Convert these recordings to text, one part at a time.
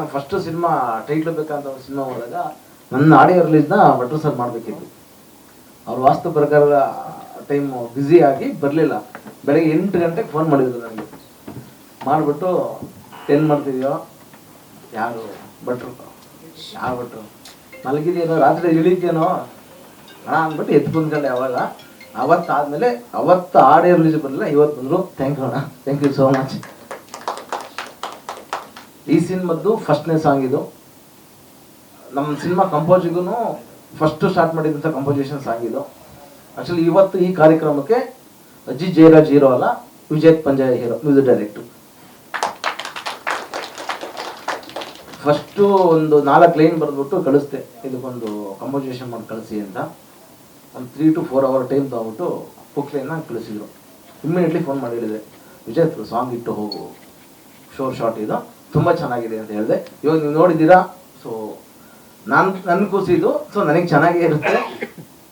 ನಾನು first cinema title ಬೇಕಂತ ಒಂದು ಸಿನಿಮಾ ಮಾಡಿದಾಗ ನನ್ನ ಆಡಿಯೋ ರಿಲೀಸ್ನ ಭಟ್ರು ಸರ್ ಮಾಡಬೇಕಿತ್ತು. ಅವ್ರ ವಾಸ್ತು ಪ್ರಕಾರ ಟೈಮ್ ಬ್ಯುಸಿ ಆಗಿ ಬರಲಿಲ್ಲ. ಬೆಳಗ್ಗೆ ಎಂಟು ಗಂಟೆಗೆ ಫೋನ್ ಮಾಡಿದ್ರು ನನಗೆ. ಮಾಡಿಬಿಟ್ಟು ಟೆನ್ ಮಾಡ್ತಿದ್ಯೋ? ಯಾರು ಭಟ್ರು? ಯಾರು ಭಟ್ರು? ಮಲಗಿದೇನೋ ರಾತ್ರಿ ಇಳಿದ್ಯೇನೋ ಹಣ ಅಂದ್ಬಿಟ್ಟು ಎದ್ದು ಬಂದ್ಕೊಂಡೆ ಅವಾಗ. ಅವತ್ತಾದಮೇಲೆ, ಅವತ್ತು ಆಡಿಯೋ ರಿಲೀಸ್ ಬರಲಿಲ್ಲ ಇವತ್ತು ಬಂದರು. ಥ್ಯಾಂಕ್ ಯು ಅಣ್ಣ. ಥ್ಯಾಂಕ್ ಯು ಸೋ ಮಚ್ ಈ ಸಿನಿಮಾದ್ದು ಫಸ್ಟ್ನೇ ಸಾಂಗ್ ಇದು. ನಮ್ಮ ಸಿನಿಮಾ ಕಂಪೋಸಿಗೂ ಫಸ್ಟ್ ಸ್ಟಾರ್ಟ್ ಮಾಡಿದಂಥ ಕಂಪೋಸಿಷನ್ ಸಾಂಗ್ ಇದು. ಆ್ಯಕ್ಚುಲಿ ಇವತ್ತು ಈ ಕಾರ್ಯಕ್ರಮಕ್ಕೆ ಅಜ್ಜಿ ಜಯರಾಜ್ ಹೀರೋ ಅಲ್ಲ, ವಿಜಯ್ ಪಂಜಾಯ ಹೀರೋ, ಮ್ಯೂಸಿಕ್ ಡೈರೆಕ್ಟರ್. ಫಸ್ಟು ಒಂದು ನಾಲ್ಕು ಲೈನ್ ಬರೆದ್ಬಿಟ್ಟು ಕಳಿಸ್ದೆ. ಇದಕ್ಕೊಂದು ಕಂಪೋಸಿಷನ್ ಮಾಡಿ ಕಳಿಸಿ ಅಂತ. ಒಂದು three to four hour time ತೊಗೊಬಿಟ್ಟು book ಲೈನ್ನ ಕಳಿಸಿದ್ರು. ಇಮ್ಮಿಡಿಯೇಟ್ಲಿ ಫೋನ್ ಮಾಡಿ ಹೇಳಿದೆ, ವಿಜಯ್ ಸಾಂಗ್ ಇಟ್ಟು ಹೋಗು. ಶೋರ್ ಶಾರ್ಟ್ ಇದು. ತುಂಬ ಚೆನ್ನಾಗಿದೆ ಅಂತ ಹೇಳಿದೆ. ಇವಾಗ ನೀವು ನೋಡಿದ್ದೀರಾ? ಸೊ ನಾನು ನನ್ನ ಖುಷಿ ಇದು. ಸೊ ನನಗೆ ಚೆನ್ನಾಗೇ ಇರುತ್ತೆ.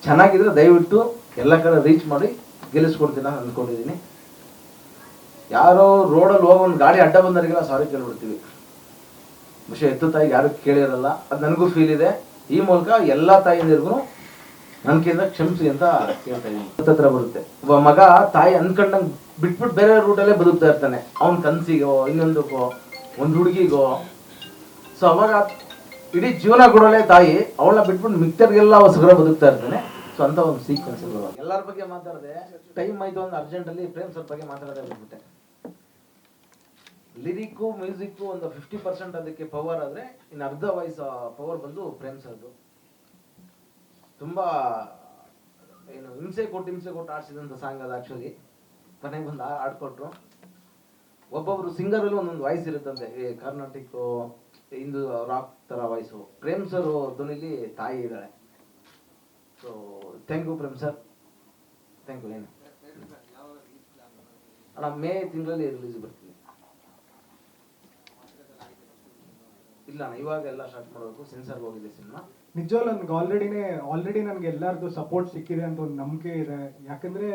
ಚೆನ್ನಾಗಿದ್ರೆ ದಯವಿಟ್ಟು ಎಲ್ಲ ಕಡೆ ರೀಚ್ ಮಾಡಿ ಗೆಲ್ಲಿಸ್ಕೊಡ್ತೀನಿ ಅಂದ್ಕೊಂಡಿದ್ದೀನಿ ಯಾರೋ ರೋಡಲ್ಲಿ ಹೋಗೋ ಒಂದು ಗಾಡಿ ಅಡ್ಡ ಬಂದವರಿಗೆಲ್ಲ ಸಾರಿ ಕೇಳ್ಬಿಡ್ತೀವಿ. ವಿಷಯ ಎತ್ತು ತಾಯಿಗೆ ಯಾರು ಕೇಳಿರಲ್ಲ. ಅದು ನನಗೂ ಫೀಲ್ ಇದೆ. ಈ ಮೂಲಕ ಎಲ್ಲ ನನ್ ನನ್ಕಿಂತ ಕ್ಷಮಿಸಿ ಅಂತ ಕೇಳ್ತಾ ಇದ್ದೀನಿ. ಬರುತ್ತೆ. ಒಬ್ಬ ಮಗ ತಾಯಿ ಅನ್ಕೊಂಡಂಗೆ ಬಿಟ್ಬಿಟ್ಟು ಬೇರೆ ರೂಟಲ್ಲೇ ಬದುಕ್ತಾ ಇರ್ತಾನೆ. ಅವನ ಕನ್ಸಿಗೋ, ಇನ್ನೊಂದಕ್ಕೋ ಒಂದು ಹುಡುಗಿಗೋ ಸೊ ಅವಾಗ ಇಡೀ ಜೀವನ ಕೊಡೋಲೆ ತಾಯಿ, ಅವಳನ್ನ ಬಿಟ್ಬಿಟ್ಟು ಮಿಕ್ತರ್ಗೆಲ್ಲ ಸಗರ ಬದುಕ್ತಾ ಇರ್ತಾನೆ. ಸೊ ಅಂತ ಒಂದು ಸೀಕ್ವೆನ್ಸ್ ಎಲ್ಲರ ಬಗ್ಗೆ ಮಾತಾಡದೆ ಟೈಮ್ ಆಯ್ತು ಒಂದು ಅರ್ಜೆಂಟಲ್ಲಿ ಪ್ರೇಮ್ ಸರ್ ಬಗ್ಗೆ ಮಾತಾಡದೆ ಬಿಟ್ಬಿಟ್ಟೆ ಲಿರಿಕ್ಕು ಮ್ಯೂಸಿಕ್ಕು ಒಂದು ಫಿಫ್ಟಿ ಪರ್ಸೆಂಟ್ ಅದಕ್ಕೆ ಪವರ್ ಆದರೆ ಇನ್ನು ಅರ್ಧ ವಾಯ್ಸ್ ಪವರ್ ಬಂದು ಪ್ರೇಮ್ ಸರ್ದು ತುಂಬ, ಏನು ಹಿಂಸೆ ಕೊಟ್ಟು ಹಿಂಸೆ ಕೊಟ್ಟು ಆಡ್ಸಿದಂಥ ಸಾಂಗ್ ಅದು ಆ್ಯಕ್ಚುಲಿ ಮನೆಗೆ ಬಂದು ಆಡ್ಕೊಟ್ರು. ಒಬ್ಬೊಬ್ರು ಸಿಂಗರಲ್ಲಿ ಒಂದೊಂದು ವಾಯ್ಸ್ ಇರುತ್ತಂತೆ ಈ ಕರ್ನಾಟಿಕ್, ಹಿಂದೂ ರಾಕ್ ಥರ ವಾಯ್ಸು ಪ್ರೇಮ್ ಸರ್ ಧ್ವನಿಲಿ ತಾಯಿ ಇದ್ದಾಳೆ. So thank you Prem sir thank you ಏನು? ಅಣ್ಣ ಮೇ ತಿಂಗಳಲ್ಲಿ ರಿಲೀಸ್ ಬರ್ತೀನಿ. ಇಲ್ಲ ಅಣ್ಣ ಇವಾಗ ಎಲ್ಲ ಸ್ಟಾರ್ಟ್ ಮಾಡಬೇಕು. ಸೆನ್ಸರ್ಗೆ ಹೋಗಿದೆ ಸಿನಿಮಾ ನಿಜವಾಗ್ಲೂ ನನ್ಗೆ ಆಲ್ರೆಡಿನೇ ಆಲ್ರೆಡಿ ನನಗೆ ಎಲ್ಲರದು ಸಪೋರ್ಟ್ ಸಿಕ್ಕಿದೆ ಅಂತ ಒಂದು ನಂಬಿಕೆ ಇದೆ. ಯಾಕಂದ್ರೆ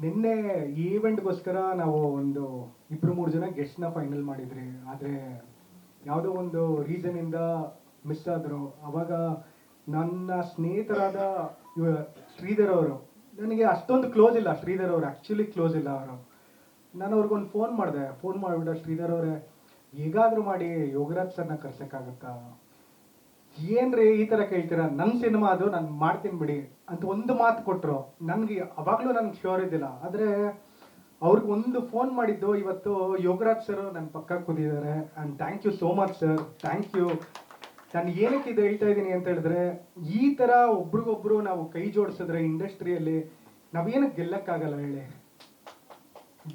ನಿನ್ನೆ ಈವೆಂಟ್ಗೋಸ್ಕರ ನಾವು ಒಂದು ಇಬ್ಬರು ಮೂರು ಜನ ಗೆಸ್ಟ್ನ ಫೈನಲ್ ಮಾಡಿದ್ರಿ. ಆದರೆ ಯಾವುದೋ ಒಂದು ರೀಸನಿಂದ ಮಿಸ್ ಆದರು. ಅವಾಗ ನನ್ನ ಸ್ನೇಹಿತರಾದ ಇವ ಶ್ರೀಧರ್ ಅವರು. ನನಗೆ ಅಷ್ಟೊಂದು ಕ್ಲೋಸ್ ಇಲ್ಲ. ಶ್ರೀಧರ್ ಅವರು ಆ್ಯಕ್ಚುಲಿ ಕ್ಲೋಸ್ ಇಲ್ಲ ಅವರು. ನಾನು ಅವ್ರಿಗೊಂದು ಫೋನ್ ಮಾಡಿದೆ. ಫೋನ್ ಮಾಡಿಬಿಟ್ಟ ಶ್ರೀಧರ್ ಅವರೇ, ಹೇಗಾದರೂ ಮಾಡಿ ಯೋಗರಾಜ್ ಸರ್ನ ಕರ್ಸೋಕ್ಕಾಗತ್ತಾ? ಏನ್ರಿ ಈ ತರ ಕೇಳ್ತೀರ? ನನ್ನ ಸಿನಿಮಾ ಅದು, ನಾನು ಮಾಡ್ತೀನಿ ಬಿಡಿ ಅಂತ ಒಂದು ಮಾತು ಕೊಟ್ಟರು ನನ್ಗೆ ಅವಾಗಲೂ ನನ್ಗೆ ಶ್ಯೂರ್ ಇದ್ದಿಲ್ಲ. ಆದ್ರೆ ಅವ್ರಿಗೆ ಒಂದು ಫೋನ್ ಮಾಡಿದ್ದು, ಇವತ್ತು ಯೋಗರಾಜ್ ಸರ್ ನನ್ನ ಪಕ್ಕ ಕೂತಿದ್ದಾರೆ. And thank you so much sir thank you ನಾನು ಏನಕ್ಕೆ ಇದು ಹೇಳ್ತಾ ಇದ್ದೀನಿ ಅಂತ ಹೇಳಿದ್ರೆ, ಈ ತರ ಒಬ್ರಿಗೊಬ್ರು ನಾವು ಕೈ ಜೋಡಿಸಿದ್ರೆ ಇಂಡಸ್ಟ್ರಿಯಲ್ಲಿ ನಾವೇನಕ್ಕೆ ಗೆಲ್ಲಕ್ಕಾಗಲ್ಲ ಹೇಳಿ.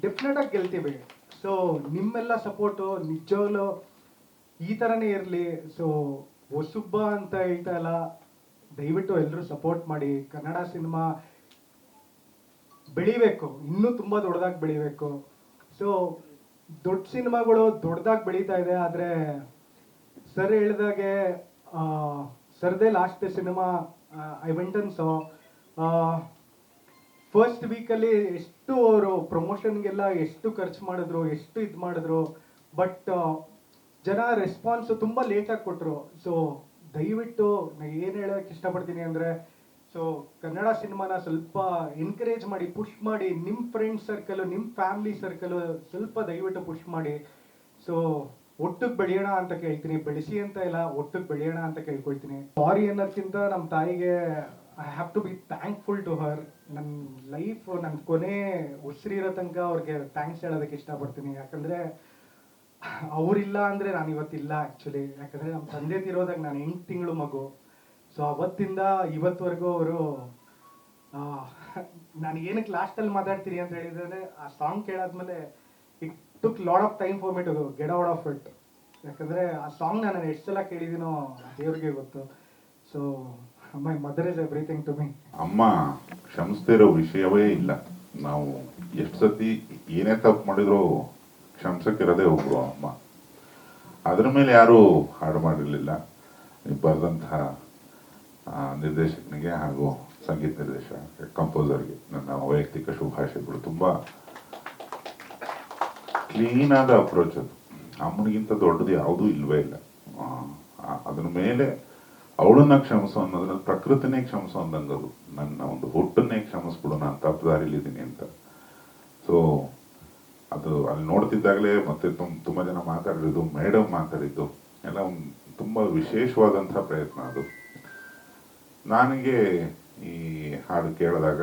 ಡೆಫಿನೆಟ್ ಆಗಿ ಗೆಲ್ತೀವಿ. ಸೊ ನಿಮ್ಮೆಲ್ಲ ಸಪೋರ್ಟು ನಿಜವಾಗ್ಲೂ ಈ ಥರನೇ ಇರಲಿ. ಸೊ ಹೊಸುಬ್ಬ ಅಂತ ಹೇಳ್ತಾ ಇಲ್ಲ. ದಯವಿಟ್ಟು ಎಲ್ಲರೂ ಸಪೋರ್ಟ್ ಮಾಡಿ. ಕನ್ನಡ ಸಿನಿಮಾ ಬೆಳಿಬೇಕು. ಇನ್ನೂ ತುಂಬ ದೊಡ್ಡದಾಗಿ ಬೆಳಿಬೇಕು. ಸೊ ದೊಡ್ಡ ಸಿನಿಮಾಗಳು ದೊಡ್ಡದಾಗಿ ಬೆಳೀತಾ ಇದೆ. ಆದರೆ ಸರ್ ಹೇಳಿದಾಗೆ ಸರ್ದೇ last cinema I went on so first ವೀಕಲ್ಲಿ ಎಷ್ಟು ಅವರು ಪ್ರಮೋಷನ್ಗೆಲ್ಲ ಎಷ್ಟು ಖರ್ಚು ಮಾಡಿದ್ರು, ಎಷ್ಟು ಇದು ಮಾಡಿದ್ರು ಬಟ್ ಜನ ರೆಸ್ಪಾನ್ಸ್ ತುಂಬ ಲೇಟಾಗಿ ಕೊಟ್ಟರು ಸೊ ದಯವಿಟ್ಟು ನಾನು ಏನು ಹೇಳೋಕ್ಕೆ ಇಷ್ಟಪಡ್ತೀನಿ ಅಂದರೆ ಸೊ ಕನ್ನಡ ಸಿನಿಮಾನ ಸ್ವಲ್ಪ ಎನ್ಕರೇಜ್ ಮಾಡಿ ಪುಷ್ ಮಾಡಿ ನಿಮ್ಮ ಫ್ರೆಂಡ್ ಸರ್ಕಲು ನಿಮ್ಮ ಫ್ಯಾಮಿಲಿ ಸರ್ಕಲು ಸ್ವಲ್ಪ ದಯವಿಟ್ಟು ಪುಷ್ ಮಾಡಿ. ಸೊ ಒಟ್ಟಿಗೆ ಬೆಳೆಯೋಣ ಅಂತ ಕೇಳ್ತೀನಿ. ಬೆಳೆಸಿ ಅಂತ ಇಲ್ಲ, ಒಟ್ಟಿಗೆ ಬೆಳೆಯೋಣ ಅಂತ ಕೇಳ್ಕೊಳ್ತೀನಿ. ಸಾರಿ ಅನ್ನೋದ್ಕಿಂತ ನಮ್ಮ ತಾಯಿಗೆ I have to be thankful to her ನನ್ನ ಲೈಫ್ ನನ್ನ ಕೊನೆ ಉಸಿರಿರೋ ತನಕ ಅವ್ರಿಗೆ ಥ್ಯಾಂಕ್ಸ್ ಹೇಳೋದಕ್ಕೆ ಇಷ್ಟಪಡ್ತೀನಿ. ಯಾಕಂದರೆ ಅವರಿಲ್ಲ ಅಂದರೆ ನಾನು ಇವತ್ತಿಲ್ಲ ಆ್ಯಕ್ಚುಲಿ ಯಾಕಂದರೆ ನಮ್ಮ ತಂದೆ ತಿರೋದಾಗ ನಾನು ಎಂಟು ತಿಂಗಳು ಮಗು. ಸೊ ಅವತ್ತಿಂದ ಇವತ್ತವರೆಗೂ ಅವರು ನಾನು ಏನಕ್ಕೆ ಲಾಸ್ಟಲ್ಲಿ ಮಾತಾಡ್ತೀನಿ ಅಂತ ಹೇಳಿದ್ರೆ ಆ song ಕೇಳಾದ್ಮೇಲೆ it took lot of time for me to get out of it ಯಾಕಂದರೆ ಆ ಸಾಂಗ್ ನಾನು ಎಷ್ಟು ಸಲ ಕೇಳಿದ್ದೀನೋ ದೇವ್ರಿಗೆ ಗೊತ್ತು. So my mother is everything to me ಅಮ್ಮ, ಕ್ಷಮಿಸ್ತಿರೋ ವಿಷಯವೇ ಇಲ್ಲ. ನಾವು ಎಷ್ಟು ಸತಿ ಏನೇ ತಪ್ಪು ಮಾಡಿದ್ರು ಕ್ಷಮಿಸಕ್ಕಿರೋದೇ ಒಬ್ರು ಅಮ್ಮ. ಅದ್ರ ಮೇಲೆ ಯಾರೂ ಹಾಡು ಮಾಡಿರಲಿಲ್ಲ. ಬರೆದಂತಹ ನಿರ್ದೇಶಕನಿಗೆ ಹಾಗೂ ಸಂಗೀತ ನಿರ್ದೇಶಕ ಕಂಪೋಸರ್ಗೆ ನನ್ನ ವೈಯಕ್ತಿಕ ಶುಭಾಶಯಗಳು. ತುಂಬ ಕ್ಲೀನಾದ ಅಪ್ರೋಚ್ ಅದು. ಅಮ್ಮನಿಗಿಂತ ದೊಡ್ಡದು ಯಾವುದೂ ಇಲ್ವೇ ಇಲ್ಲ. ಅದ್ರ ಮೇಲೆ ಅವಳನ್ನ ಕ್ಷಮಿಸೋ ಅನ್ನೋದ್ರ ಪ್ರಕೃತಿನೇ ಕ್ಷಮಿಸೋ ಅಂದಂಗದು ನನ್ನ ಒಂದು ಹುಟ್ಟನ್ನೇ ಕ್ಷಮಿಸ್ಬಿಡು ನಾನು ತಪ್ಪು ದಾರಿಲಿದ್ದೀನಿ ಅಂತ. ಸೊ ಅದು ಅಲ್ಲಿ ನೋಡ್ತಿದ್ದಾಗಲೇ ಮತ್ತೆ ತುಂಬ ತುಂಬ ಜನ ಮಾತಾಡಿದ್ದು ಮೇಡಮ್ ಮಾತಾಡಿದ್ದು, ಎಲ್ಲ ಒಂದು ತುಂಬ ವಿಶೇಷವಾದಂಥ ಪ್ರಯತ್ನ ಅದು. ನನಗೆ ಈ ಹಾಡು ಕೇಳಿದಾಗ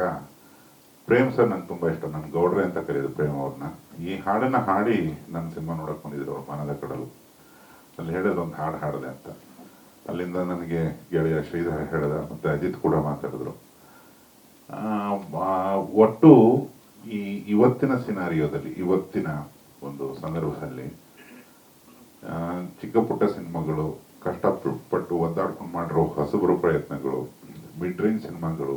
ಪ್ರೇಮ್ ಸರ್ ನಂಗೆ ತುಂಬ ಇಷ್ಟ ನನ್ನ ಗೌಡ್ರೆ ಅಂತ ಕರೆಯೋದು ಪ್ರೇಮ್ ಅವ್ರನ್ನ ಈ ಹಾಡನ್ನು ಹಾಡಿ ನನ್ನ ಸಿನಿಮಾ ನೋಡಕ್ಕೆ ಬಂದಿದ್ರು ಅವ್ರು ಮನದ ಕಡಲು. ಅಲ್ಲಿ ಹೇಳಿದ್ರು ಒಂದು ಹಾಡು ಹಾಡಿದೆ ಅಂತ. ಅಲ್ಲಿಂದ ನನಗೆ ಗೆಳೆಯ ಶ್ರೀಧರ ಹೇಳಿದ, ಮತ್ತು ಅಜಿತ್ ಕೂಡ ಮಾತಾಡಿದ್ರು. ಒಟ್ಟು ಈ ಇವತ್ತಿನ ಸಿನಾರಿಯೋದಲ್ಲಿ, ಇವತ್ತಿನ ಒಂದು ಸಂದರ್ಭದಲ್ಲಿ ಚಿಕ್ಕ ಪುಟ್ಟ ಸಿನಿಮಾಗಳು, ಕಷ್ಟಪಟ್ಟು ಒದ್ದಾಡ್ಕೊಂಡು ಮಾಡಿರೋ ಹೊಸಬರು ಪ್ರಯತ್ನಗಳು ಮಿಡ್ ರೇಂಜ್ ಸಿನಿಮಾಗಳು,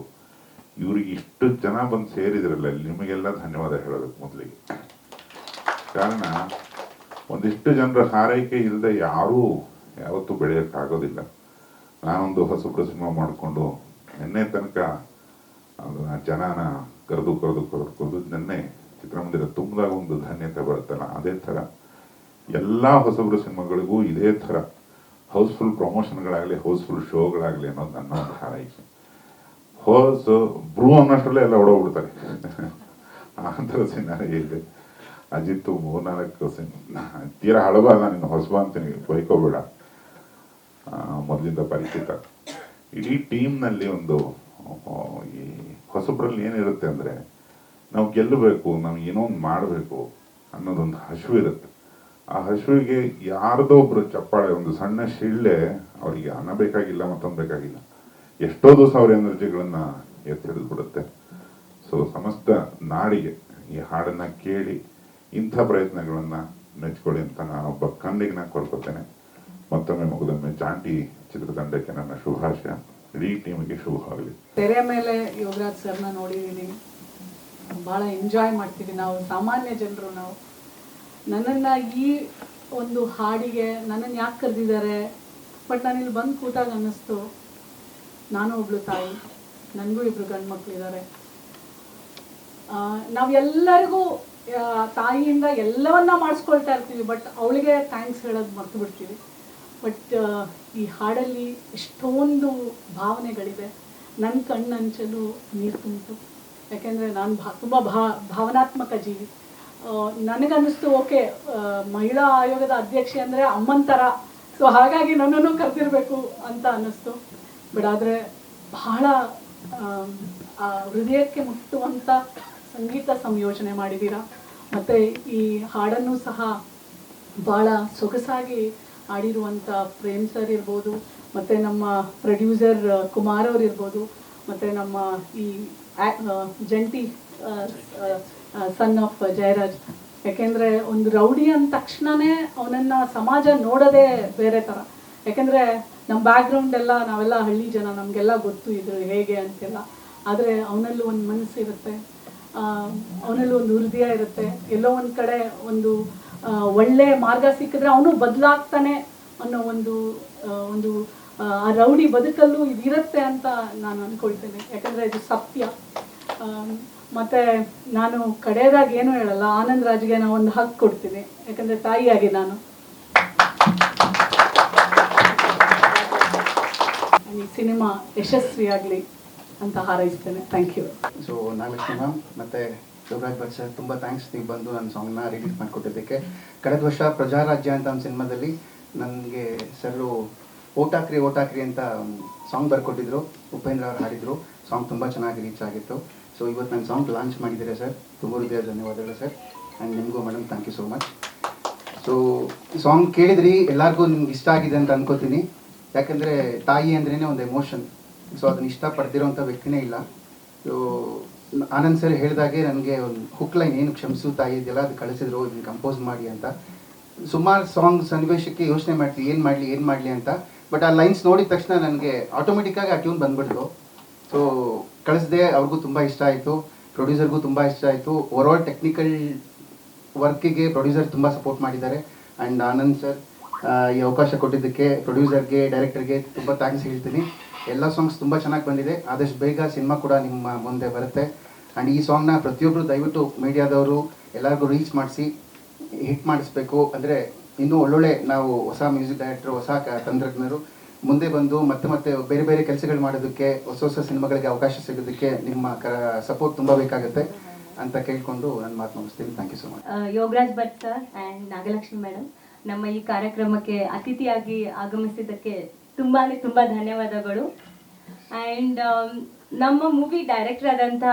ಇವ್ರಿಗೆ ಇಷ್ಟು ಜನ ಬಂದು ಸೇರಿದ್ರಲ್ಲ, ನಿಮಗೆಲ್ಲ ಧನ್ಯವಾದ ಹೇಳೋದಕ್ಕೆ ಮೊದಲಿಗೆ. ಕಾರಣ, ಒಂದಿಷ್ಟು ಜನರ ಹಾರೈಕೆ ಇಲ್ಲದೆ ಯಾರೂ ಯಾವತ್ತೂ ಬೆಳೆಯೋಕ್ಕಾಗೋದಿಲ್ಲ. ನಾನೊಂದು ಹೊಸಬ್ರು ಸಿನಿಮಾ ಮಾಡಿಕೊಂಡು, ನಿನ್ನೆ ತನಕ ಅದನ್ನ ಜನನ ಕರೆದು ಕರೆದು ಕರೆದು ಕರೆದು ನಿನ್ನೆ ಚಿತ್ರಮಂದಿರ ತುಂಬಿದಾಗ ಒಂದು ಧನ್ಯತೆ ಬರುತ್ತಲ್ಲ, ಅದೇ ಥರ ಎಲ್ಲ ಹೊಸಬರು ಸಿನಿಮಾಗಳಿಗೂ ಇದೇ ಥರ ಹೌಸ್ಫುಲ್ ಪ್ರಮೋಷನ್ಗಳಾಗಲಿ ಹೌಸ್ಫುಲ್ ಶೋಗಳಾಗಲಿ ಅನ್ನೋದು ನನ್ನ ಒಂದು ಹಾರೈಕೆ. ಹೋಸ್ ಬ್ರೂ ಅನ್ನೋಷ್ಟರಲ್ಲೇ ಎಲ್ಲ ಓಡೋಗ್ಬಿಡ್ತಾರೆ. ಆ ಥರ ಸಿನಿಮಾ ಇದೆ. ಅಜಿತ್ ಮೂರ್ನಾಲ್ಕು ಸಿನಿಮಾ ತೀರಾ ಹಳಬ ಅಲ್ಲ ನಿನ್ನ ಹೊಸಬ ಅಂತೀನಿ, ಬೈಕೋಬೇಡ. ಮೊದಲಿಂದ ಪರಿಚಿತ. ಇಡೀ ಟೀಮ್ನಲ್ಲಿ ಒಂದು ಈ ಹೊಸಬ್ರಲ್ಲಿ ಏನಿರುತ್ತೆ ಅಂದರೆ, ನಾವು ಗೆಲ್ಲಬೇಕು, ನಾವು ಏನೋ ಒಂದು ಮಾಡಬೇಕು ಅನ್ನೋದೊಂದು ಹಸಿವು ಇರುತ್ತೆ. ಆ ಹಸಿವಿಗೆ ಯಾರ್ದೋ ಒಬ್ಬರು ಚಪ್ಪಾಳೆ, ಒಂದು ಸಣ್ಣ ಶಿಳ್ಳೆ, ಅವರಿಗೆ ಅನ್ನ ಬೇಕಾಗಿಲ್ಲ, ಮತ್ತೊಂದು ಬೇಕಾಗಿಲ್ಲ. ಎಷ್ಟೋ ದಿವಸ ಅವ್ರ ಎನರ್ಜಿಗಳನ್ನ ಎತ್ತಿಡಿದು ಬಿಡುತ್ತೆ ಸೊ ಸಮಸ್ತ ನಾಡಿಗೆ ಈ ಹಾಡನ್ನ ಕೇಳಿ ಇಂಥ ಪ್ರಯತ್ನಗಳನ್ನ ಮೆಚ್ಕೊಳ್ಳಿ ಅಂತ ಒಬ್ಬ ಕಣ್ಣಿಗೆ ನಾನು ಕೊಡ್ಕೊತೇನೆ ಮತ್ತೊಮ್ಮೆ ಮುಗಿದೊಮ್ಮೆ ಜಾಂಟಿ ಚಿತ್ರತಂಡಕ್ಕೆ ನನ್ನ ಶುಭಾಶಯ. ಇಡೀ ಟೀಮಿಗೆ ಶುಭವಾಗಲಿ ತೆರೆ ಮೇಲೆ ಯೋಗರಾಜ್ ಸರ್ನ ನೋಡಿದ್ದೀನಿ ಭಾಳ ಎಂಜಾಯ್ ಮಾಡ್ತೀವಿ ನಾವು, ಸಾಮಾನ್ಯ ಜನರು ನಾವು. ನನ್ನನ್ನು ಈ ಒಂದು ಹಾಡಿಗೆ, ನನ್ನನ್ನು ಯಾಕೆ ಕರೆದಿದ್ದಾರೆ? ಬಟ್ ನಾನು ಇಲ್ಲಿ ಬಂದು ಕೂತಾಗ ಅನ್ನಿಸ್ತು, ನಾನು ಒಬ್ಳು ತಾಯಿ, ನನಗೂ ಇಬ್ರು ಗಂಡು ಮಕ್ಕಳಿದ್ದಾರೆ ನಾವೆಲ್ಲರಿಗೂ ತಾಯಿಯಿಂದ ಎಲ್ಲವನ್ನ ಮಾಡಿಸ್ಕೊಳ್ತಾ ಇರ್ತೀವಿ, ಬಟ್ ಅವಳಿಗೆ ಥ್ಯಾಂಕ್ಸ್ ಹೇಳೋದು ಮರ್ತು ಬಿಡ್ತೀವಿ. ಬಟ್ ಈ ಹಾಡಲ್ಲಿ ಎಷ್ಟೊಂದು ಭಾವನೆಗಳಿದೆ ನನ್ನ ಕಣ್ಣಂಚಲು ನೀರು ತುಂಬಿತು. ಯಾಕೆಂದರೆ ನಾನು ಭಾ, ತುಂಬ ಭಾವನಾತ್ಮಕ ಜೀವಿ. ನನಗನ್ನಿಸ್ತು, ಓಕೆ ಮಹಿಳಾ ಆಯೋಗದ ಅಧ್ಯಕ್ಷೆ ಅಂದರೆ ಅಮ್ಮನ ಥರ ಸೊ ಹಾಗಾಗಿ ನನ್ನನ್ನು ಕರೆದಿರಬೇಕು ಅಂತ ಅನ್ನಿಸ್ತು. ಬಟ್ ಆದರೆ ಬಹಳ ಹೃದಯಕ್ಕೆ ಮುಟ್ಟುವಂಥ ಸಂಗೀತ ಸಂಯೋಜನೆ ಮಾಡಿದ್ದೀರಾ ಮತ್ತು ಈ ಹಾಡನ್ನು ಸಹ ಭಾಳ ಸೊಗಸಾಗಿ ಆಡಿರುವಂಥ ಪ್ರೇಮ್ ಸರ್ ಇರ್ಬೋದು, ಮತ್ತೆ ನಮ್ಮ ಪ್ರೊಡ್ಯೂಸರ್ ಕುಮಾರ್ ಅವ್ರು ಇರ್ಬೋದು, ಮತ್ತೆ ನಮ್ಮ ಈ ಜಂಟಿ ಸನ್ ಆಫ್ ಜಯರಾಜ್. ಯಾಕೆಂದ್ರೆ ಒಂದು ರೌಡಿ ಅಂದ ತಕ್ಷಣನೇ ಅವನನ್ನ ಸಮಾಜ ನೋಡೋದೇ ಬೇರೆ ತರ. ಯಾಕೆಂದರೆ ನಮ್ಮ ಬ್ಯಾಕ್ಗ್ರೌಂಡ್ ಎಲ್ಲ, ನಾವೆಲ್ಲ ಹಳ್ಳಿ ಜನ, ನಮಗೆಲ್ಲ ಗೊತ್ತು ಇದು ಹೇಗೆ ಅಂತೆಲ್ಲ. ಆದರೆ ಅವನಲ್ಲೂ ಒಂದು ಮನಸ್ಸು ಇರುತ್ತೆ ಅವನಲ್ಲೂ ಒಂದು ಹೃದಯ ಇರುತ್ತೆ. ಎಲ್ಲೋ ಒಂದು ಕಡೆ ಒಂದು ಒಳ್ಳೆ ಮಾರ್ಗ ಸಿಕ್ಕಿದ್ರೆ ಅವನು ಬದಲಾಗ್ತಾನೆ ಅನ್ನೋ ಒಂದು ಒಂದು ಆ, ರೌಡಿ ಬದುಕಲ್ಲೂ ಇದಿರುತ್ತೆ ಅಂತ ನಾನು ಅಂದ್ಕೊಳ್ತೇನೆ ಯಾಕಂದರೆ ಇದು ಸತ್ಯ. ಮತ್ತೆ ನಾನು ಕಡೆಯದಾಗಿ ಏನೂ ಹೇಳಲ್ಲ ಆನಂದ್ ರಾಜ್ಗೆ ನಾನು ಒಂದು ಹಕ್ಕು ಕೊಡ್ತೀನಿ. ಯಾಕಂದರೆ ತಾಯಿಯಾಗಿ ನಾನು. ಸಿನಿಮಾ ಯಶಸ್ವಿಯಾಗಲಿ ಅಂತ ಹಾರೈಸ್ತೇನೆ. ಥ್ಯಾಂಕ್ ಯು ಸೊ ನಾಗಲಕ್ಷ್ಮಿ ಮತ್ತು ಯೋಗರಾಜ್ ಭಟ್ ಸರ್ ತುಂಬ ಥ್ಯಾಂಕ್ಸ್ ನೀವು ಬಂದು ನನ್ನ ಸಾಂಗ್ನ ರಿಲೀಸ್ ಮಾಡಿಕೊಟ್ಟಿದ್ದಕ್ಕೆ. ಕಳೆದ ವರ್ಷ ಪ್ರಜಾರಾಜ್ಯ ಅಂತ ಒಂದು ಸಿನಿಮಾದಲ್ಲಿ ನನಗೆ ಸರು ಓಟಾಕ್ರಿ ಓಟಾಕ್ರಿ ಅಂತ ಸಾಂಗ್ ಬರ್ಕೊಟ್ಟಿದ್ರು. ಉಪೇಂದ್ರ ಅವ್ರು ಹಾಡಿದ್ರು. ಸಾಂಗ್ ತುಂಬ ಚೆನ್ನಾಗಿ ರೀಚ್ ಆಗಿತ್ತು. ಸೊ ಇವತ್ತು ನನ್ನ ಸಾಂಗ್ ಲಾಂಚ್ ಮಾಡಿದ್ದೀರಾ ಸರ್ ತುಂಬ ಹೃದಯ ಧನ್ಯವಾದಗಳು ಸರ್ ಆ್ಯಂಡ್ ನಿಮಗೂ madam thank you so much so song ಕೇಳಿದ್ರಿ, ಎಲ್ಲರಿಗೂ ನಿಮ್ಗೆ ಇಷ್ಟ ಆಗಿದೆ ಅಂತ ಅನ್ಕೋತೀನಿ. ಯಾಕಂದರೆ ತಾಯಿ ಅಂದ್ರೇ ಒಂದು ಎಮೋಷನ್ ಸೊ ಅದನ್ನ ಇಷ್ಟಪಡ್ತಿರೋಂಥ ವ್ಯಕ್ತಿನೇ ಇಲ್ಲ. ಸೊ ಆನಂದ್ ಸರ್ ಹೇಳಿದಾಗೆ ನನಗೆ ಒಂದು ಹುಕ್ ಲೈನ್ ಏನು ಕ್ಷಮಿಸು ತಾಯಿ ಇದೆಲ್ಲ ಅದು ಕಳಿಸಿದ್ರು, ಇದನ್ನ ಕಂಪೋಸ್ ಮಾಡಿ ಅಂತ. ಸುಮಾರು ಸಾಂಗ್ ಸನ್ನಿವೇಶಕ್ಕೆ ಯೋಚನೆ ಮಾಡ್ತೀವಿ ಏನು ಮಾಡಲಿ ಏನು ಮಾಡಲಿ ಅಂತ. ಬಟ್ ಆ ಲೈನ್ಸ್ ನೋಡಿದ ತಕ್ಷಣ ನನಗೆ ಆಟೋಮೆಟಿಕ್ಕಾಗಿ ಆ ಟ್ಯೂನ್ ಬಂದ್ಬಿಡ್ತು. ಸೊ ಕಳಿಸ್ದೆ, ಅವ್ರಿಗೂ ತುಂಬ ಇಷ್ಟ ಆಯಿತು. ಪ್ರೊಡ್ಯೂಸರ್ಗೂ ತುಂಬ ಇಷ್ಟ ಆಯಿತು. ಓವರ್ ಟೆಕ್ನಿಕಲ್ ವರ್ಕಿಗೆ ಪ್ರೊಡ್ಯೂಸರ್ ತುಂಬ ಸಪೋರ್ಟ್ ಮಾಡಿದ್ದಾರೆ. ಆ್ಯಂಡ್ ಆನಂದ್ ಸರ್ ಈ ಅವಕಾಶ ಕೊಟ್ಟಿದ್ದಕ್ಕೆ ಪ್ರೊಡ್ಯೂಸರ್ಗೆ ಡೈರೆಕ್ಟರ್ಗೆ ತುಂಬ ಥ್ಯಾಂಕ್ಸ್ ಹೇಳ್ತೀನಿ. ಎಲ್ಲ ಸಾಂಗ್ಸ್ ತುಂಬ ಚೆನ್ನಾಗಿ ಬಂದಿದೆ. ಆದಷ್ಟು ಬೇಗ ಸಿನಿಮಾ ಕೂಡ ನಿಮ್ಮ ಮುಂದೆ ಬರುತ್ತೆ. ಆ್ಯಂಡ್ ಈ ಸಾಂಗ್ನ ಪ್ರತಿಯೊಬ್ಬರು ದಯವಿಟ್ಟು ಮೀಡಿಯಾದವರು ಎಲ್ಲರಿಗೂ ರೀಚ್ ಮಾಡಿಸಿ ಹಿಟ್ ಮಾಡಿಸ್ಬೇಕು. ಅಂದರೆ ಇನ್ನೂ ಒಳ್ಳೊಳ್ಳೆ ನಾವು ಹೊಸ ಮ್ಯೂಸಿಕ್ ಡೈರೆಕ್ಟರ್ ಹೊಸ ತಂತ್ರಜ್ಞರು ಮುಂದೆ ಬಂದು ಮತ್ತೆ ಮತ್ತೆ ಬೇರೆ ಬೇರೆ ಕೆಲಸಗಳು ಮಾಡೋದಕ್ಕೆ, ಹೊಸ ಹೊಸ ಸಿನಿಮಾಗಳಿಗೆ ಅವಕಾಶ ಸಿಗೋದಕ್ಕೆ ನಿಮ್ಮ ಕ ಸಪೋರ್ಟ್ ತುಂಬ ಬೇಕಾಗುತ್ತೆ ಅಂತ ಕೇಳ್ಕೊಂಡು ನನ್ನ ಮಾತು ಮುಗಿಸ್ತೀನಿ. Thank you so much Yogaraj Bhat sir and Nagalakshmi madam ನಮ್ಮ ಈ ಕಾರ್ಯಕ್ರಮಕ್ಕೆ ಅತಿಥಿಯಾಗಿ ಆಗಮಿಸಿದ್ದಕ್ಕೆ ತುಂಬಾ ತುಂಬ ಧನ್ಯವಾದಗಳು. ಆ್ಯಂಡ್ ನಮ್ಮ ಮೂವಿ ಡೈರೆಕ್ಟರ್ ಆದಂಥ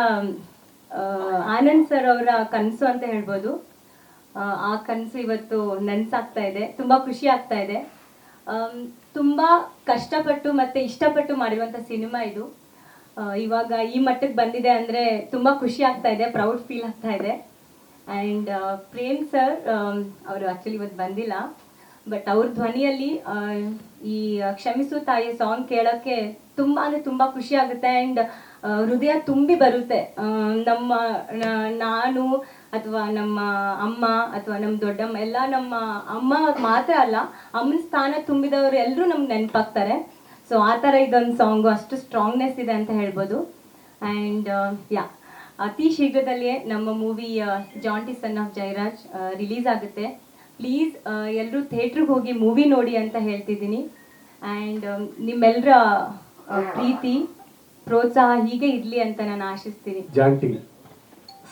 ಆನಂದ್ ಸರ್ ಅವರ ಕನಸು ಅಂತ ಹೇಳ್ಬೋದು. ಆ, ಆ ಕನಸು ಇವತ್ತು ನನಸಾಗ್ತಾ ಇದೆ. ತುಂಬ ಖುಷಿ ಆಗ್ತಾ ಇದೆ. ತುಂಬಾ ತುಂಬ ಕಷ್ಟಪಟ್ಟು ಮತ್ತು ಇಷ್ಟಪಟ್ಟು ಮಾಡಿರುವಂಥ ಸಿನಿಮಾ ಇದು. ಆ, ಇವಾಗ ಈ ಮಟ್ಟಕ್ಕೆ ಬಂದಿದೆ ಅಂದರೆ ತುಂಬ ಖುಷಿ ಆಗ್ತಾ ಇದೆ ಪ್ರೌಡ್ ಫೀಲ್ ಆಗ್ತಾ ಇದೆ. ಆ್ಯಂಡ್ ಪ್ರೇಮ್ ಸರ್ ಅವರು ಆ್ಯಕ್ಚುಲಿ ಇವತ್ತು ಬಂದಿಲ್ಲ. ಬಟ್ ಅವ್ರ ಧ್ವನಿಯಲ್ಲಿ ಈ ಕ್ಷಮಿಸು ತಾಯಿ ಸಾಂಗ್ ಕೇಳಕ್ಕೆ ತುಂಬಾ, ಅಂದ್ರೆ ತುಂಬಾ ಖುಷಿ ಆಗುತ್ತೆ ಅಂಡ್ ಹೃದಯ ತುಂಬಿ ಬರುತ್ತೆ. ನಮ್ಮ ನಾನು ಅಥವಾ ನಮ್ಮ ಅಮ್ಮ ಅಥವಾ ನಮ್ಮ ದೊಡ್ಡಮ್ಮ, ಎಲ್ಲ ನಮ್ಮ ಅಮ್ಮ ಮಾತ್ರ ಅಲ್ಲ, ಅಮ್ಮನ ಸ್ಥಾನ ತುಂಬಿದವರು ಎಲ್ಲರೂ ನಮ್ಗೆ ನೆನಪಾಗ್ತಾರೆ. ಸೊ ಆ ಥರ ಇದೊಂದು ಸಾಂಗು ಅಷ್ಟು ಸ್ಟ್ರಾಂಗ್ನೆಸ್ ಇದೆ ಅಂತ ಹೇಳ್ಬೋದು. ಆ್ಯಂಡ್ ಯಾ ಅತಿ ಶೀಘ್ರದಲ್ಲಿಯೇ ನಮ್ಮ movie Jaanti son of Jairaj release ಆಗುತ್ತೆ. ಪ್ಲೀಸ್ ಎಲ್ಲರೂ ಥಿಯೇಟ್ರಿಗೆ ಹೋಗಿ ಮೂವಿ ನೋಡಿ ಅಂತ ಹೇಳ್ತಿದ್ದೀನಿ. ಆ್ಯಂಡ್ ನಿಮ್ಮೆಲ್ಲರ ಪ್ರೀತಿ, ಪ್ರೋತ್ಸಾಹ ಹೀಗೆ ಇರಲಿ ಅಂತ ನಾನು ಆಶಿಸ್ತೀನಿ. ಜಾಂಟಿ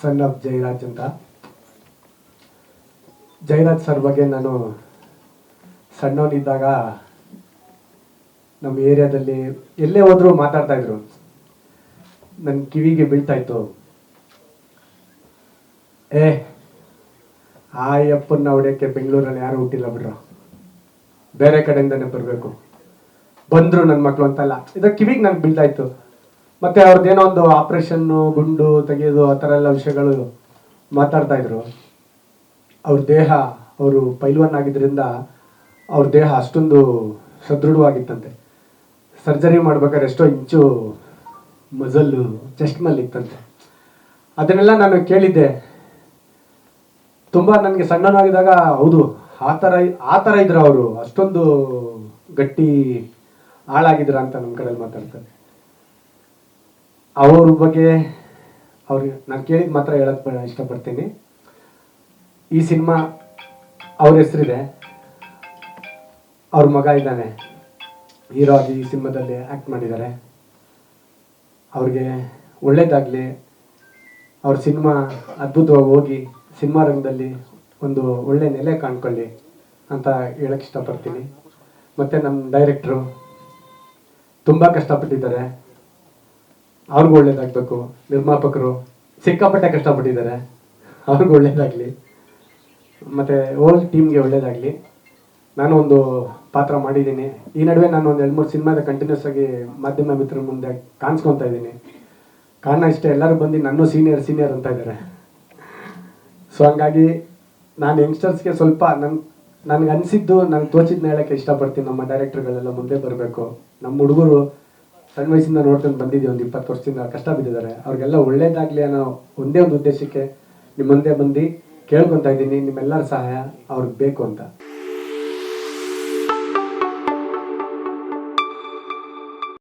ಸನ್ ಆಫ್ ಜಯರಾಜ್ ಅಂತ. ಜಯರಾಜ್ ಸರ್ ಬಗ್ಗೆ ನಾನು ಸಣ್ಣವನಿದ್ದಾಗ ನಮ್ಮ ಏರಿಯಾದಲ್ಲಿ ಎಲ್ಲೇ ಹೋದರೂ ಮಾತಾಡ್ತಾ ಇದ್ರು. ನನ್ನ ಕಿವಿಗೆ ಬೀಳ್ತಾ ಇತ್ತು. ಏ ಆ ಯಪ್ಪನ್ನ ಹೊಡೆಯಕ್ಕೆ ಬೆಂಗಳೂರಲ್ಲಿ ಯಾರು ಹುಟ್ಟಿಲ್ಲ ಬಿಡ್ರ. ಬೇರೆ ಕಡೆಯಿಂದನೇ ಬರಬೇಕು. ಬಂದರು ನನ್ನ ಮಕ್ಕಳು ಅಂತಲ್ಲ. ಇದಕ್ಕೆ ಕಿವಿಗೆ ನನಗೆ ಬೀಳ್ತಾಯಿತ್ತು ಮತ್ತು ಅವ್ರದ್ದೇನೋ ಒಂದು ಆಪ್ರೇಷನ್ನು ಗುಂಡು ತೆಗೆಯೋದು ಆ ಥರ ಎಲ್ಲ ವಿಷಯಗಳು ಮಾತಾಡ್ತಾ ಇದ್ರು. ಅವ್ರ ದೇಹ, ಅವರು ಪೈಲ್ವನ್ ಆಗಿದ್ದರಿಂದ ಅವ್ರ ದೇಹ ಅಷ್ಟೊಂದು ಸದೃಢವಾಗಿತ್ತಂತೆ. ಸರ್ಜರಿ ಮಾಡ್ಬೇಕಾದ್ರೆ ಎಷ್ಟೋ ಇಂಚು ಮಜಲ್ಲು, ಚೆಸ್ಟ್ ಮೇಲೆ ಇತ್ತಂತೆ. ಅದನ್ನೆಲ್ಲ ನಾನು ಕೇಳಿದ್ದೆ. ತುಂಬ ನನಗೆ ಸಣ್ಣನಾಗಿದ್ದಾಗ ಹೌದು, ಆ ಥರ ಆ ಥರ ಇದ್ರು ಅವರು. ಅಷ್ಟೊಂದು ಗಟ್ಟಿ ಹಾಳಾಗಿದ್ರ ಅಂತ ನಮ್ಮ ಕಡೆಯಲ್ಲಿ ಮಾತಾಡ್ತಾರೆ. ಅವ್ರ ಬಗ್ಗೆ ಅವ್ರಿಗೆ ನಾನು ಕೇಳಿದ ಮಾತ್ರ ಹೇಳಕ್ ಇಷ್ಟಪಡ್ತೀನಿ. ಈ ಸಿನಿಮಾ ಅವ್ರ ಹೆಸರಿದೆ. ಅವ್ರ ಮಗ ಇದ್ದಾನೆ. ಹೀರೋ ಆಗಿ ಈ ಸಿನಿಮಾದಲ್ಲಿ ಆ್ಯಕ್ಟ್ ಮಾಡಿದ್ದಾರೆ. ಅವ್ರಿಗೆ ಒಳ್ಳೇದಾಗಲಿ. ಅವ್ರ ಸಿನಿಮಾ ಅದ್ಭುತವಾಗಿ ಹೋಗಿ ಸಿನಿಮಾ ರಂಗದಲ್ಲಿ ಒಂದು ಒಳ್ಳೆ ನೆಲೆ ಕಾಣ್ಕೊಳ್ಳಿ ಅಂತ ಹೇಳಕ್ ಇಷ್ಟಪಡ್ತೀನಿ. ಮತ್ತು ನಮ್ಮ ಡೈರೆಕ್ಟ್ರು ತುಂಬ ಕಷ್ಟಪಟ್ಟಿದ್ದಾರೆ. ಅವ್ರಿಗೂ ಒಳ್ಳೇದಾಗಬೇಕು. ನಿರ್ಮಾಪಕರು ಸಿಕ್ಕಾಪಟ್ಟೆ ಕಷ್ಟಪಟ್ಟಿದ್ದಾರೆ. ಅವ್ರಿಗೂ ಒಳ್ಳೇದಾಗಲಿ. ಮತ್ತು ಓಲ್ ಟೀಮ್ಗೆ ಒಳ್ಳೇದಾಗಲಿ. ನಾನು ಒಂದು ಪಾತ್ರ ಮಾಡಿದ್ದೀನಿ. ಈ ನಡುವೆ ನಾನು ಒಂದು ಎರಡು ಮೂರು ಸಿನಿಮಾದ ಕಂಟಿನ್ಯೂಸ್ ಆಗಿ ಮಾಧ್ಯಮ ಮಿತ್ರರ ಮುಂದೆ ಕಾಣಿಸ್ಕೊತಾ ಇದ್ದೀನಿ. ಕಾರಣ ಇಷ್ಟೇ, ಎಲ್ಲರೂ ಬಂದು ನನ್ನೂ ಸೀನಿಯರ್ ಸೀನಿಯರ್ ಅಂತ ಇದ್ದಾರೆ. ಸೊ ಹಂಗಾಗಿ ನಾನು ಯಂಗ್ಸ್ಟರ್ಸ್ಗೆ ಸ್ವಲ್ಪ ನನ್, ನನಗೆ ಅನಿಸಿದ್ದು ನನಗೆ ತೋಚಿದ್ನ ಹೇಳೋಕ್ಕೆ ಇಷ್ಟಪಡ್ತೀನಿ. ನಮ್ಮ ಡೈರೆಕ್ಟರ್ಗಳೆಲ್ಲ ಮುಂದೆ ಬರಬೇಕು. ನಮ್ಮ ಹುಡುಗರು ಸಣ್ಣ ವಯಸ್ಸಿಂದ ನೋಡ್ಕೊಂಡು ಬಂದಿದ್ದೀವಿ, ಒಂದು ಇಪ್ಪತ್ತು ವರ್ಷದಿಂದ ಕಷ್ಟ ಬಿದ್ದಿದ್ದಾರೆ. ಅವ್ರಿಗೆಲ್ಲ ಒಳ್ಳೇದಾಗಲಿ ಅನ್ನೋ ಒಂದೇ ಒಂದು ಉದ್ದೇಶಕ್ಕೆ ನಿಮ್ಮ ಮುಂದೆ ಬಂದು ಕೇಳ್ಕೊತಾ ಇದ್ದೀನಿ. ನಿಮ್ಮೆಲ್ಲರ ಸಹಾಯ ಅವ್ರಿಗೆ ಬೇಕು ಅಂತ.